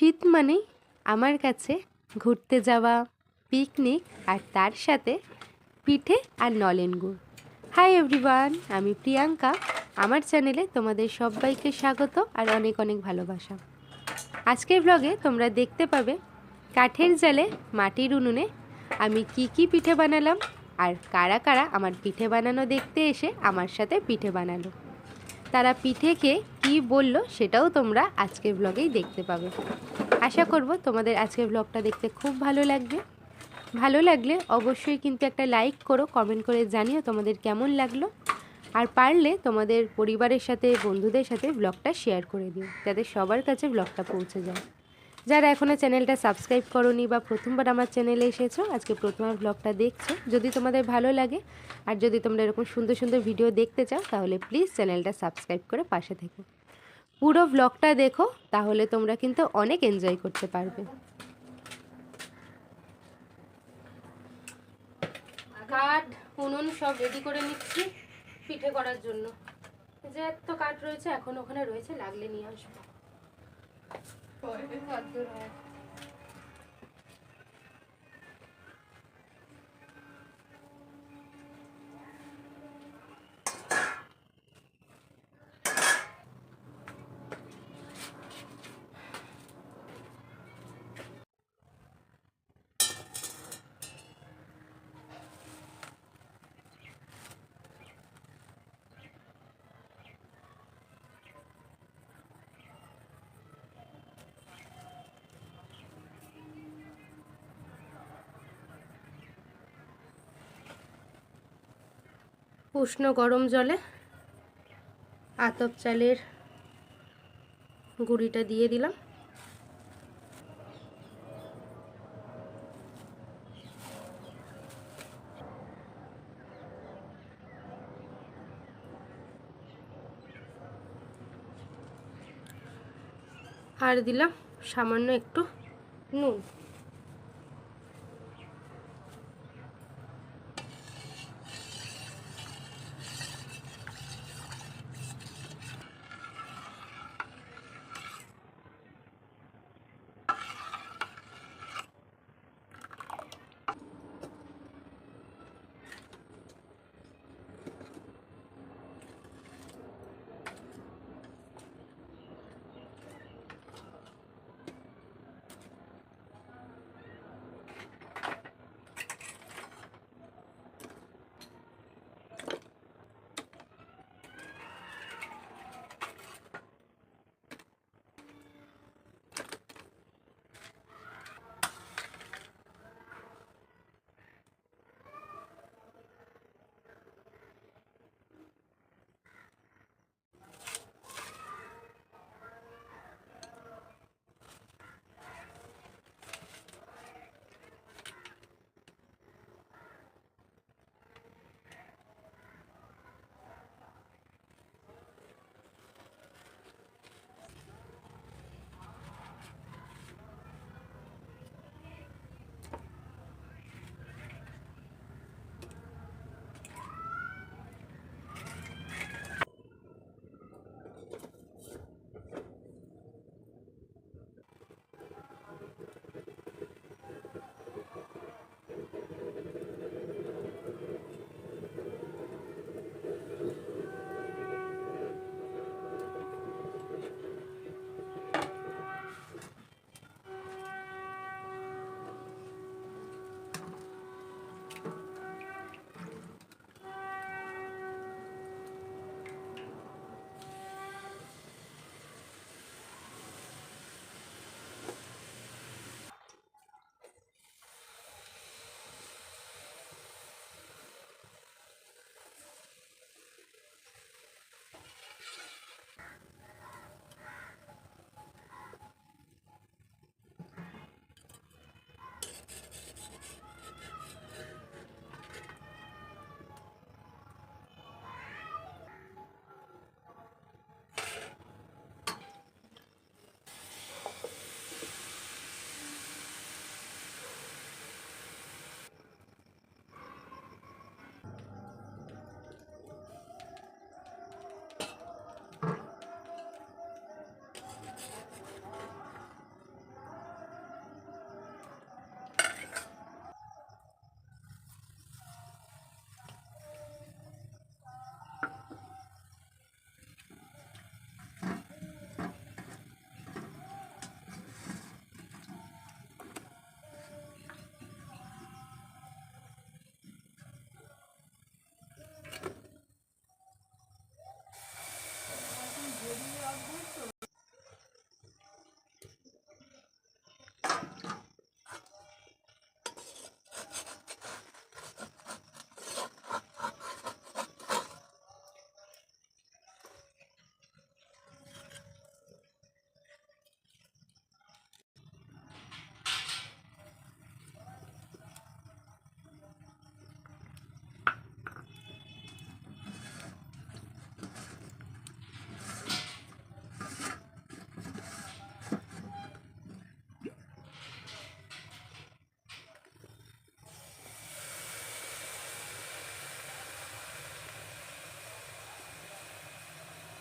শীত মানেই আমার কাছে ঘুরতে যাওয়া পিকনিক আর তার সাথে পিঠে আর নলেন গুড়। হাই এভরিওয়ান আমি প্রিয়াঙ্কা। আমার চ্যানেলে তোমাদের সবাইকে স্বাগত আর অনেক অনেক ভালোবাসা। আজকের ব্লগে তোমরা দেখতে পাবে কাঠের জালে মাটির উনুনে আমি কি কি পিঠে বানালাম আর কারা কারা আমার পিঠে বানানো দেখতে এসে আমার সাথে পিঠে বানালো। তারা পিঠেকে কি বলল সেটাও তোমরা আজকের ব্লগেই দেখতে পাবে। আশা করব তোমাদের আজকের ব্লগটা দেখতে খুব ভালো লাগবে। ভালো লাগলে অবশ্যই কিন্তু একটা লাইক করো কমেন্ট করে জানিও তোমাদের কেমন লাগল। আর পারলে তোমাদের পরিবারের সাথে, বন্ধুদের সাথে ব্লগটা শেয়ার করে দিও, যাতে সবার কাছে ব্লগটা পৌঁছে যায়। যারা এখনও চ্যানেলটা সাবস্ক্রাইব করনি বা প্রথমবার আমার চ্যানেলে এসেছ, আজকে প্রথমবার ব্লগটা দেখছ। যদি তোমাদের ভালো লাগে, আর যদি তোমরা এরকম সুন্দর সুন্দর ভিডিও দেখতে চাও, তাহলে প্লিজ চ্যানেলটা সাবস্ক্রাইব করে পাশে থেকো। পুরো ব্লগটা দেখো, তাহলে তোমরা কিন্তু অনেক এনজয় করতে পারবে। কাঠ, উনুন সব রেডি করে নিচ্ছি পিঠে করার জন্য। যে এত কাঠ রয়েছে, এখন ওখানে রয়েছে, লাগলে নিয়ে আসব। কদ্দূর হয়? উষ্ণ গরম জলে আতপ চালের গুঁড়িটা দিয়ে দিলাম। আর দিলাম সামান্য একটু নুন।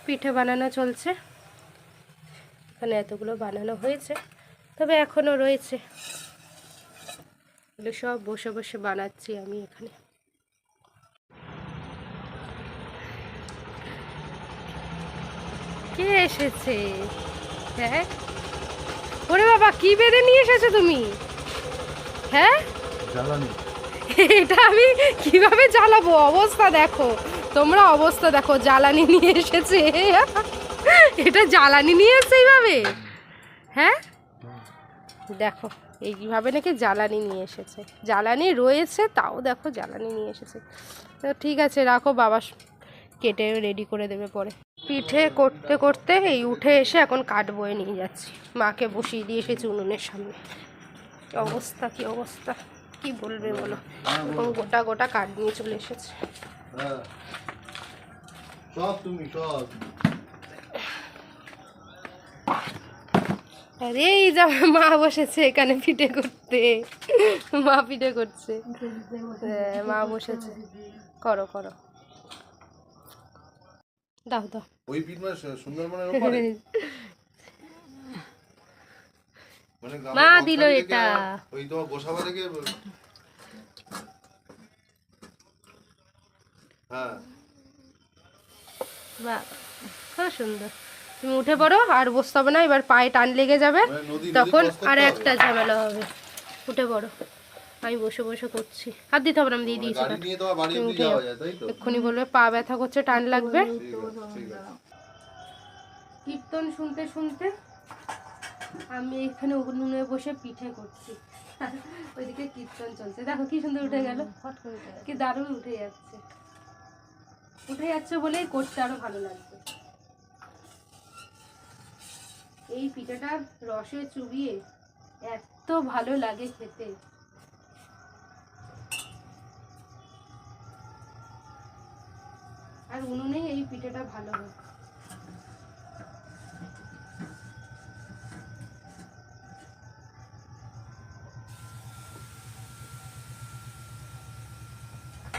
পিঠে বানানো চলছে। এখানে এতগুলো বানানো হয়েছে। তবে এখনও রয়েছে। এগুলো সব বসে বসে বানাচ্ছি আমি এখানে। কে এসেছে? হ্যাঁ? ওরে বাবা কি বেঁধে নিয়ে এসেছ তুমি? হ্যাঁ? জ্বালানি। এটা আমি কীভাবে জ্বালাবো? অবস্থা দেখো। তোমরা অবস্থা দেখো, জ্বালানি নিয়ে এসেছে। এটা জ্বালানি নিয়ে এসছে এইভাবে? হ্যাঁ? দেখো এইভাবে নাকি জ্বালানি নিয়ে এসেছে। জ্বালানি রয়েছে, তাও দেখো জ্বালানি নিয়ে এসেছে। তো ঠিক আছে, রাখো, বাবা কেটে রেডি করে দেবে পরে। পিঠে করতে করতে এই উঠে এসে এখন কাঠ বয়ে নিয়ে যাচ্ছি। মাকে বসিয়ে দিয়ে এসেছি উনুনের সামনে অবস্থা, কি অবস্থা? কি বলবে বলো? গোটা গোটা কাঠ নিয়ে চলে এসেছে। হ্যাঁ। সব তুমি সব। আরে এই যে আমার মা বসেছে এখানে পিঠে করতে। মা পিঠে করছে। হ্যাঁ, মা বসেছে। করো করো। দাও দাও। ওই পিঠ মানে সুন্দরবনের মানে মা বকখালি দিল এটা। ওই তোমার গোসাবা থেকে হ্যাঁ। বাহ খুব সুন্দর। তুমি উঠে পড়ো আর বসতে হবে না এবার পায়ে টান লেগে যাবে। মানে তখন আর একটা ঝামেলা হবে। উঠে পড়ো। আমি বসে বসে করছি। হাত দিতে হবে না আমি দিয়ে দিয়েছি। এক্ষুনি বলবে পা ব্যথা করছে টান লাগবে। কীর্তন শুনতে শুনতে আমি এখানে উনুনে বসে পিঠে করছি। ওইদিকে কীর্তন চলছে। দেখো কি সুন্দর উঠে গেল। কি দারুণ উঠে যাচ্ছে। উঠে যাচ্ছে বলেই করতে আরও ভালো লাগছে। এই পিঠাটা রসে চুবিয়ে এত ভালো লাগে খেতে। আর উনুনে এই পিঠাটা ভালো হয়।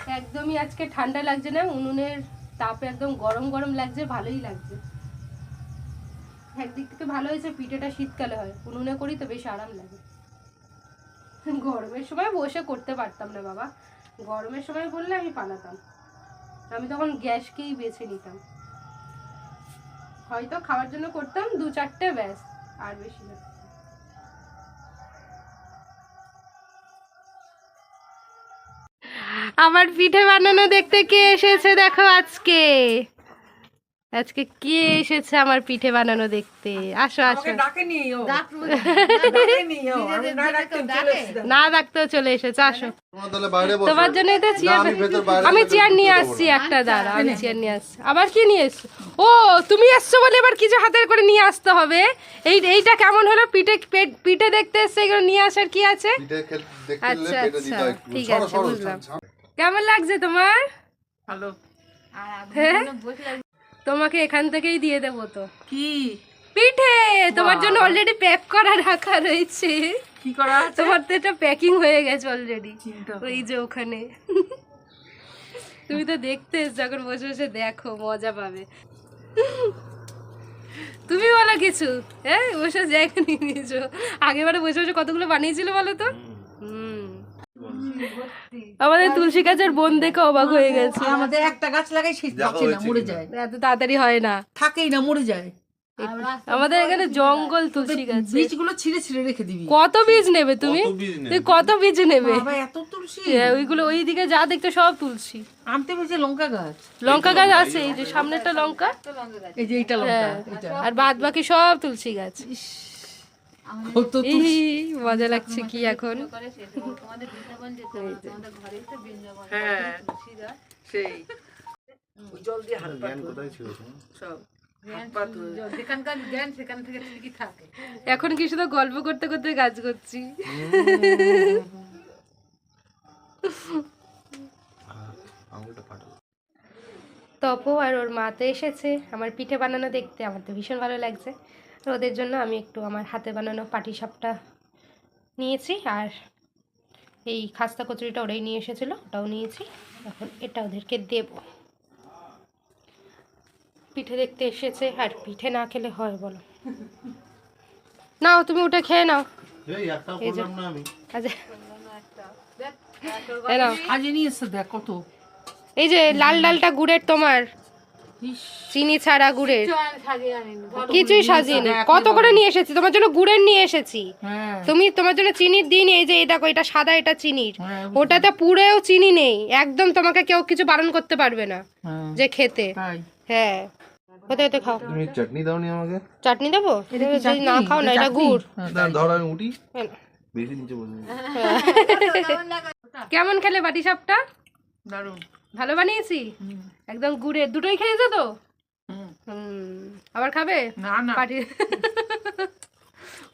একদমই আজকে ঠান্ডা লাগছে না, উনুনের তাপে একদম গরম গরম লাগছে, ভালোই লাগছে। একদিক থেকে ভালো হয়েছে, পিঠেটা শীতকালে হয়, উনুনে করি তো বেশ আরাম লাগে। গরমের সময় বসে করতে পারতাম না বাবা। গরমের সময় বললে আমি পালাতাম। আমি তখন গ্যাসকেই বেছে নিতাম। হয়তো খাওয়ার জন্য করতাম, দু চারটে ব্যাস, আর বেশি না। আমার পিঠে বানানো দেখতে কে এসেছে দেখো আজকে। আজকে কে এসেছে আমার পিঠে বানানো দেখতে? আসো আসো। ডাকেনি ও। ডাকেনি ও। আমি না ডাকতে চলে ডাকতেও চলে এসেছে আসো। তোমার তাহলে বাইরে বসো। তোমার জন্য এটা চেয়ার আমি চেয়ার নিয়ে আসছি একটা দাঁড়া আমি চেয়ার নিয়ে আসছি। আবার কি নিয়ে এসছো? ও তুমি এসছো বলে এবার কিছু হাতের করে নিয়ে আসতে হবে। এই এইটা কেমন হলো? পিঠে পিঠে দেখতে এসছে এগুলো নিয়ে আসার কি আছে? আচ্ছা, আচ্ছা, ঠিক আছে, বুঝলাম। কেমন লাগছে তোমার? ভালো। হ্যাঁ? তোমাকে এখান থেকেই দিয়ে দেবো তো। কি? পিঠে! তোমার জন্য অলরেডি প্যাক করা রাখা রয়েছে। কি করা তোমার তো এটা প্যাকিং হয়ে গেছে অলরেডি ওই যে ওখানে। তুমি তো দেখতে এসছো, এখন বসে বসে দেখো মজা পাবে। তুমি বলো কিছু হ্যাঁ? বসে জায়গা নিয়ে নিয়েছো আগেবারে বসে বসে কতগুলো বানিয়েছিল বলো তো? আমাদের তুলসী গাছের বোন দেখে অবাক হয়ে গেছে। আমাদের একটা গাছ লাগাই শীত পাচ্ছে না মরে যায়। এত তাড়াতাড়ি হয় না। থাকেই না মরে যায়। আমাদের এখানে জঙ্গল তুলসী গাছ। বীজগুলো ছিঁড়ে ছিঁড়ে রেখে দিবি। কত বীজ নেবে তুমি? কত বীজ নেবে? কত বীজ নেবে? বাবা এত তুলসী। হ্যাঁ, ওইগুলো ওই দিকে যা দেখতে সব তুলসী। আনতে পেয়েছে লঙ্কা গাছ। লঙ্কা গাছ আছে এই যে সামনেরটা লঙ্কা। এই যে এইটা লঙ্কা হ্যাঁ, এটা আর বাদ বাকি সব তুলসী গাছ। মজা লাগছে কি এখন? হ্যাঁ। সেই। জল দিয়ে হাত কোথায় ছিল সব হাত পা ধুয়ে। যেখানকার জ্ঞান সেখান থেকে ঠিকই থাকে। এখন কি শুধু গল্প করতে করতে কাজ করছি? তপু আর ওর মা তো এসেছে। আমার পিঠে বানানো দেখতে আমার তো ভীষণ ভালো লাগছে। আর ওদের জন্য আমি একটু আমার হাতে বানানো পাটি সাপটা নিয়েছি আর এই খাস্তা কচুরিটা ওরাই নিয়ে এসেছিল ওটাও নিয়েছি। এখন এটা ওদেরকে দেব। পিঠে দেখতে এসেছে আর পিঠে না খেলে হয় বলো। নাও তুমি ওটা খেয়ে নাও। এই যে। করলাম না আমি। আচ্ছা এই নাও। সাজিয়ে নিয়ে এসছে দেখ কত। এই যে লাল লালটা গুড়ের তোমার। চিনি ছাড়া গুড়ের। কিছুই সাজিয়ে নি কত করে নিয়ে এসেছি? তোমার জন্য গুড়ের নিয়ে এসেছি। হ্যাঁ। তুমি তোমার জন্য চিনির দিন এই যে এই দেখো এটা সাদা এটা চিনির। হ্যাঁ, ওটাতে পুরেও চিনি নেই। একদম তোমাকে কেউ কিছু বারণ করতে পারবে না হ্যাঁ। যে খেতে। হ্যাঁ। হতে হতে খাও? তুমি চাটনি দাওনি আমাকে? চাটনি দেবো? যদি না খাও না এটা গুড়। আমি উঠি। বেশি নিচে বসে। কেমন খেলে বাটি সাপটা? দারুণ। ভালো বানিয়েছি? একদম গুড়ে দুটোই খেয়েছো তো? আবার খাবে? না না।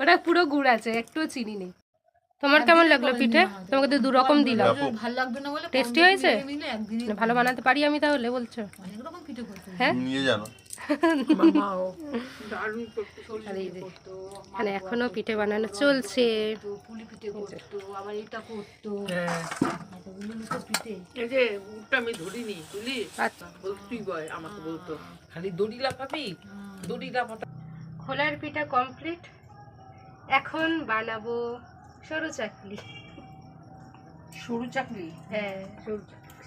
ওটা পুরো গুড় আছে একটুও চিনি নেই। তোমার কেমন লাগল পিঠে? তোমাকে তো দুরকম দিলাম। ভালো লাগবে না বলে টেস্টি হয়েছে? ভালো বানাতে পারি আমি তাহলে বলছো? অনেক রকম পিঠে করতে হ্যাঁ। নিয়ে জানো আর এখনও পিঠে বানানো চলছে। আচ্ছা। খোলার পিঠা কমপ্লিট এখন বানাবো সরু চাকলি। সরু চাকলি? হ্যাঁ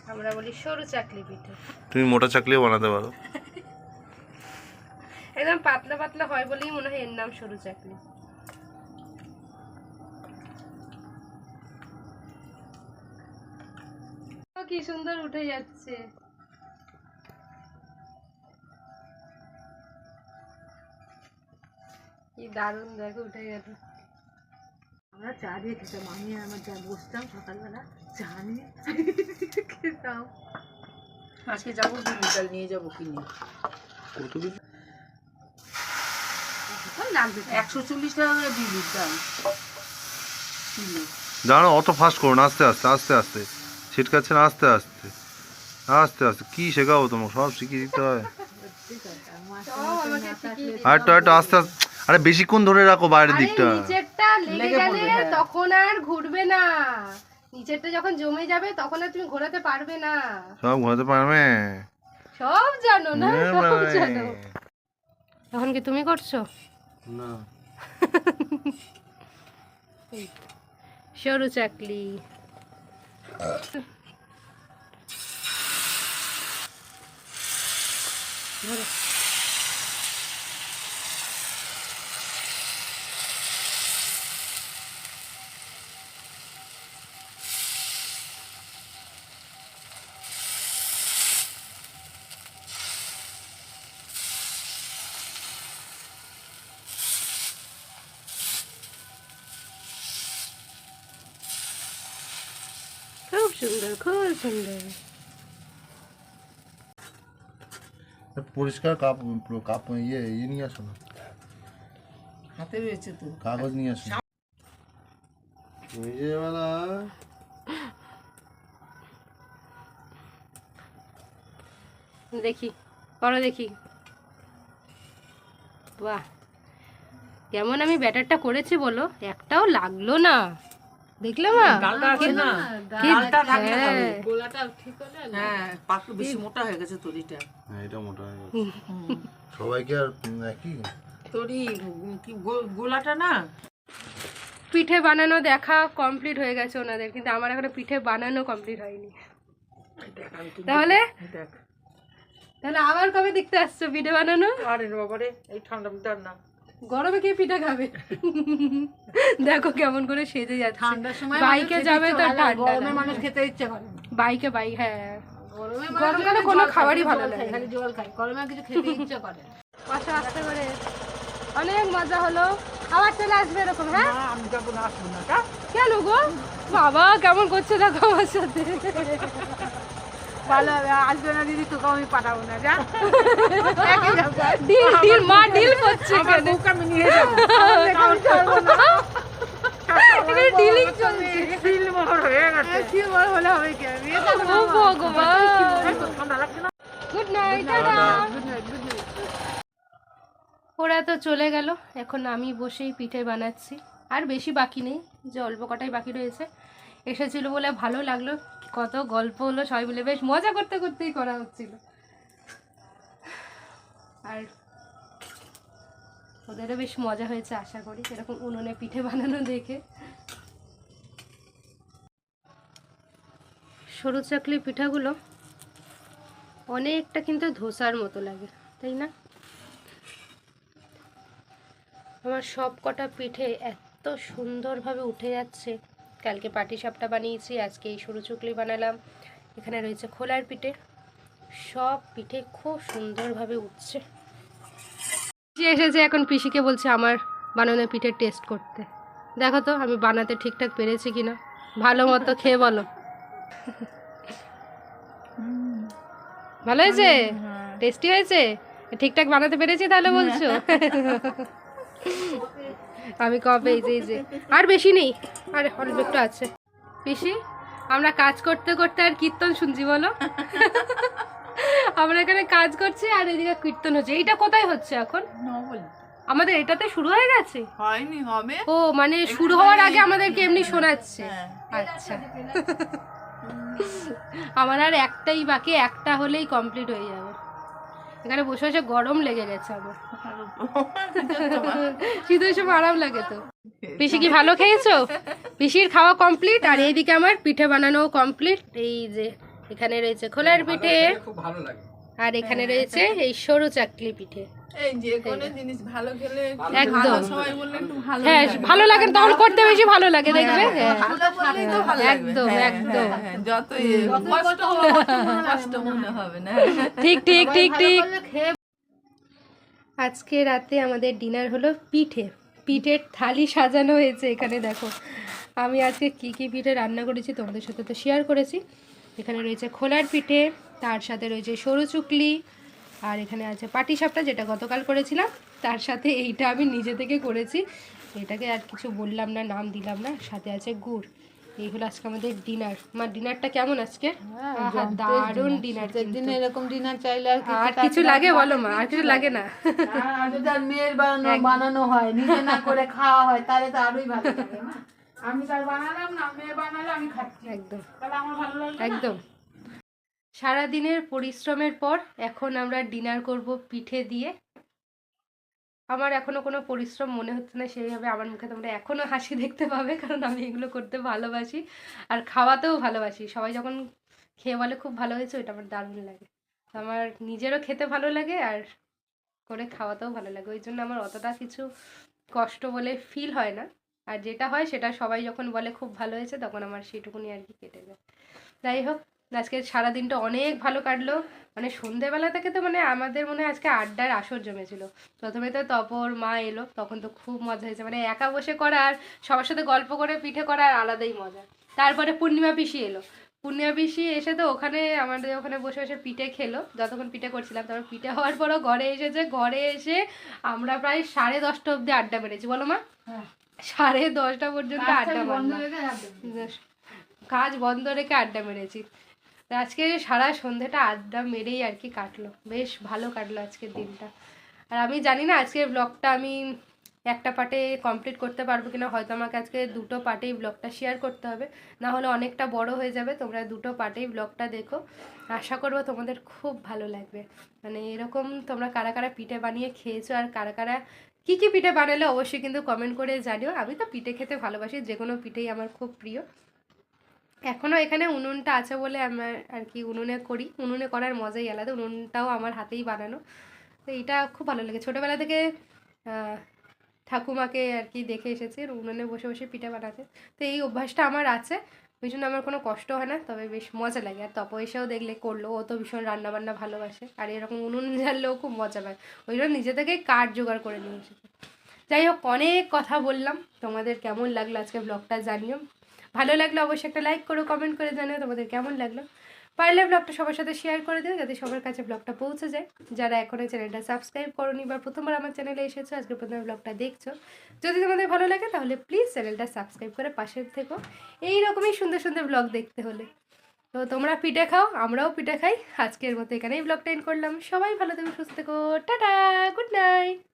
আমরা বলি সরু চাকলি পিঠা। তুমি মোটা চাকলিও বানাতে পারো। একদম পাতলা পাতলা হয় বলেই মনে হয় এর নাম সরু চাকলি কি সুন্দর উঠে যাচ্ছে। কি দারুণ দেখো উঠে গেল। আমরা চা দিয়ে খেতাম আমি আর আমার যা বসতাম সকালবেলা চা নিয়ে খেতাম। আজকে যাব বিকাল নিয়ে যাব কিনে কত কিছু একশো চল্লিশ টাকা করে দিয়ে দিতাম কিলো দাঁড়াও অত ফাস্ট করো না আস্তে আস্তে আস্তে আস্তে। ছিটকাচ্ছে না আস্তে আস্তে। আস্তে আস্তে। কি শেখাবো তোমাকে? সব শিখিয়ে দিতে হয়। আমাকে শিখিয়ে আর একটু একটু আস্তে আস্তে। আরে বেশিক্ষণ ধরে রাখো বাইরের দিকটা। নিচেরটা লেগে গেলে হ্যাঁ। তখন আর ঘুরবে না। নিচেরটা যখন জমে যাবে তখন আর তুমি ঘোরাতে পারবে না। সব ঘোরাতে পারবে? সব জানো না হ্যাঁ, সব জানো। এখন কি তুমি করছ? না সরু চাকলি ধরো। সুন্দর পরিষ্কার কাপ কাপ ইয়ে ইয়ে নিয়ে আসো না। হাতে রয়েছে তো। কাগজ নিয়ে আসো। বিজয়বেলা দেখি করো দেখি। বাহ কেমন আমি ব্যাটারটা করেছি বলো একটাও লাগল না। দেখলে মা? ডালটা আছে না? হ্যাঁ। হ্যাঁ পাতলু বেশি মোটা হয়ে গেছে তরিটা। হ্যাঁ এটা মোটা হয়ে গেছে। সবাইকে আর উম, তরি কি গোলাটা না? পিঠে বানানো দেখা কমপ্লিট হয়ে গেছে ওনাদের কিন্তু আমার এখনও পিঠে বানানো কমপ্লিট হয়নি। তাহলে? তাহলে আবার কবে দেখতে আসছো পিঠে বানানো? আরে বাবারে এই ঠান্ডা না। গরমে কে পিঠে খাবে? দেখো কেমন করে সেজে যাচ্ছে। ঠান্ডার সময় বাইকে যাবে তো ঠান্ডা গরমে মানুষ খেতে ইচ্ছে করে বাইকে বাইক হ্যাঁ। গরমে গরমকালে কোনো খাবারই ভালো লাগে খালি জল খাই গরমে কিছু খেতে ইচ্ছে করে পাশে আসতে করে অনেক মজা হলো। আবার চলে আসবে এরকম হ্যাঁ? আমি যাব না আসব না কেন গো? বাবা কেমন করছে দেখো আমার সাথে। ভালো হবে আসবে না দিদি তোকে আমি পাঠাবো না যা। ডিল ডিল মা ডিল করছে আমার। আমি নিয়ে যাব। না। এখানে ডিলিং চলছে। শিল মোহর হয়ে গেছে। হলে হবে কি? ও ভগবান ঠান্ডা লাগছে না। গুড নাইট ওরা তো চলে গেল। এখন আমি বসেই পিঠে বানাচ্ছি। আর বেশি বাকি নেই যে অল্প কটাই বাকি রয়েছে। এসেছিল বলে ভালো লাগল। কত গল্প হলো, সবাই মিলে বেশ মজা করতে করতেই করা হচ্ছিল। আর ওদেরও বেশ মজা হয়েছে, আশা করি। এরকম উনুনে পিঠে বানানো দেখে। সরু চাকলি পিঠাগুলো অনেকটা কিন্তু ধোসার মতো লাগে, তাই না? আমার সব কটা পিঠে এত সুন্দরভাবে উঠে যাচ্ছে। কালকে পাটিসাপটা বানিয়েছি আজকে এই সরু চুকলি বানালাম। এখানে রয়েছে খোলার পিঠে। সব পিঠে খুব সুন্দরভাবে উঠছে। যে এসেছে এখন পিসিকে বলছে আমার বানানো পিঠের টেস্ট করতে। দেখো তো আমি বানাতে ঠিকঠাক পেরেছি কিনা? ভালো মতো খেয়ে বলো। ভালো হয়েছে? টেস্টি হয়েছে? ঠিকঠাক বানাতে পেরেছি তাহলে বলছো? আমি কবে এই যে এই যে। আর বেশি নেই। আর অল্প একটু আছে। পিসি আমরা কাজ করতে করতে আর কীর্তন শুনছি বলো। আমরা এখানে কাজ করছি আর এদিকে কীর্তন হচ্ছে। এইটা কোথায় হচ্ছে এখন? আমাদের এটাতে শুরু হয়ে গেছে? হয়নি হবে। ও মানে শুরু হওয়ার আগে আমাদেরকে এমনি শোনাচ্ছে। হ্যাঁ। আচ্ছা। আমার আর একটাই বাকি একটা হলেই কমপ্লিট হয়ে যাবে। এখানে বসে বসে গরম লেগে গেছে আমার। শীতের সময় আরাম লাগে তো। পিসি কি ভালো খেয়েছো? পিসির খাওয়া কমপ্লিট আর এইদিকে আমার পিঠে বানানো কমপ্লিট এই যে এখানে রয়েছে খোলার পিঠে। আর এখানে রয়েছে এই সরু চাকলি পিঠে। যে ভালো একদম। ভালো সবাই বললে একটু ভালো হ্যাঁ লাগে। ভালো লাগে তখন করতে বেশি ভালো লাগে দেখবে? হ্যাঁ। একদম, হ্যাঁ, একদম। হ্যাঁ, হ্যাঁ, যতই কষ্ট হবে কষ্ট মনে হবে না। ঠিক ঠিক ঠিক ঠিক। আজকে রাতে আমাদের ডিনার হলো পিঠে। পিঠের থালি সাজানো হয়েছে এখানে দেখো। আমি আজকে কি কি পিঠে রান্না করেছি তোমাদের সাথে তো শেয়ার করেছি। এখানে রয়েছে খোলার পিঠে তার সাথে রয়েছে সরু চুকলি আর এখানে আছে পাটিসাপটা যেটা গতকাল করেছিলাম। তার সাথে এইটা আমি নিজে থেকে করেছি। এটাকে আর কিছু বললাম না নাম দিলাম না সাথে আছে গুড়। এই হলো আজকে আমাদের ডিনার আমার ডিনারটা কেমন আজকে? আহা, দারুণ ডিনার দিনে এরকম ডিনার চাইলে আর আর কিছু লাগে বলো মা আর কিছু লাগে না। আর মেয়ের বানানো বানানো হয় নিজে না করে খাওয়া হয় তাহলে তো আরোই ভালো লাগে আমি তার বানালাম না মেয়ে বানালে আমি খাচ্ছি। একদম। তাহলে আমার ভালো লাগবে না? একদম। সারা দিনের পরিশ্রমের পর এখন আমরা ডিনার করব পিঠে দিয়ে। আমার এখনও কোনো পরিশ্রম মনে হচ্ছে না, সেইভাবে আমার মুখে তোমরা এখনও হাসি দেখতে পাবে, কারণ আমি এগুলো করতে ভালোবাসি আর খাওয়াতেও ভালোবাসি। সবাই যখন খেয়ে বলে, খুব ভালো হয়েছে ওইটা আমার দারুণ লাগে। আমার নিজেরও খেতে ভালো লাগে আর করে খাওয়াতেও ভালো লাগে। ওই জন্য আমার অতটা কিছু কষ্ট বলে ফিল হয় না। আর যেটা হয় সেটা সবাই যখন বলে, খুব ভালো হয়েছে তখন আমার সেটুকুনি আর কি কেটে যায়। যাই হোক আজকে সারাদিনটা অনেক ভালো কাটলো। মানে সন্ধেবেলা থেকে তো মানে আমাদের মনে হয় আজকে আড্ডার আসর জমেছিল। প্রথমে তো তপর মা এলো তখন তো খুব মজা হয়েছে। মানে একা বসে করা আর সবার সাথে গল্প করে পিঠে করা আর আলাদাই মজা। তারপরে পূর্ণিমা পিসি এলো। পূর্ণিমা পিসি এসে তো ওখানে আমাদের ওখানে বসে বসে পিঠে খেলো। যতক্ষণ পিঠে করছিলাম তারপর পিঠে হওয়ার পরও ঘরে এসেছে ঘরে এসে আমরা প্রায় সাড়ে দশটা অবধি আড্ডা মেরেছি। বলো মা? হ্যাঁ। সাড়ে দশটা পর্যন্ত আড্ডা বন্ধ মারলাম। কাজ বন্ধ রেখে আড্ডা মেরেছি। আজকে সারা সন্ধ্যাটা আড্ডা মেরেই আর কি কাটলো। বেশ ভালো কাটলো আজকের দিনটা। আর আমি জানি না আজকের ব্লগটা আমি একটা পার্টে কমপ্লিট করতে পারব কিনা, হয়তো আমাকে আজকে দুটো পার্টেই ব্লগটা শেয়ার করতে হবে। না হলে অনেকটা বড় হয়ে যাবে, তোমরা দুটো পার্টেই ব্লগটা দেখো। আশা করব তোমাদের খুব ভালো লাগবে। মানে এরকম তোমরা কারা কারা পিঠে বানিয়ে খেয়েছো আর কারা কারা কী কী পিঠে বানালে অবশ্যই কিন্তু কমেন্ট করে জানিও। আমি তো পিঠে খেতে ভালোবাসি যে কোনো পিঠেই আমার খুব প্রিয়। এখনও এখানে উনুনটা আছে বলে আমার আর কি উনুনে করি। উনুনে করার মজাই আলাদা, উনুনটাও আমার হাতেই বানানো। তো এটা খুব ভালো লাগে ছোটোবেলা থেকে ঠাকুমাকে আর কি দেখে এসেছি, উনুনে বসে বসে পিঠে বানাতে। তো এই অভ্যাসটা আমার আছে, ওই জন্য আমার কোনো কষ্ট হয় না, তবে বেশ মজা লাগে। আর তপ এসেও দেখলে করল, ও তো ভীষণ রান্নাবান্না ভালোবাসে। আর এরকম উনুন জ্বাললেও খুব মজা পায় ওই জন্য নিজে থেকেই কাঠ জোগাড় করে নিয়ে এসেছে। যাই হোক, অনেক কথা বললাম। তোমাদের কেমন লাগল আজকে ব্লগটা জানিও। ভালো লাগলে অবশ্যই একটা লাইক করো কমেন্ট করে জানিও তোমাদের কেমন লাগল। পারলে ব্লগটা সবার সাথে শেয়ার করে দিও যাতে সবার কাছে ব্লগটা পৌঁছে যায়। যারা এখনও চ্যানেলটা সাবস্ক্রাইব করোনি বা প্রথমবার আমার চ্যানেলে এসেছ, আজকে প্রথমে ব্লগটা দেখছ। যদি তোমাদের ভালো লাগে তাহলে প্লিজ চ্যানেলটা সাবস্ক্রাইব করে পাশে থেকো। এই রকমই সুন্দর সুন্দর ব্লগ দেখতে হলে। তো তোমরা পিঠে খাও, আমরাও পিঠে খাই। আজকের মতো এখানেই ব্লগটা এন্ড করলাম। সবাই ভালো থেকো, সুস্থ থেকো। Tata good night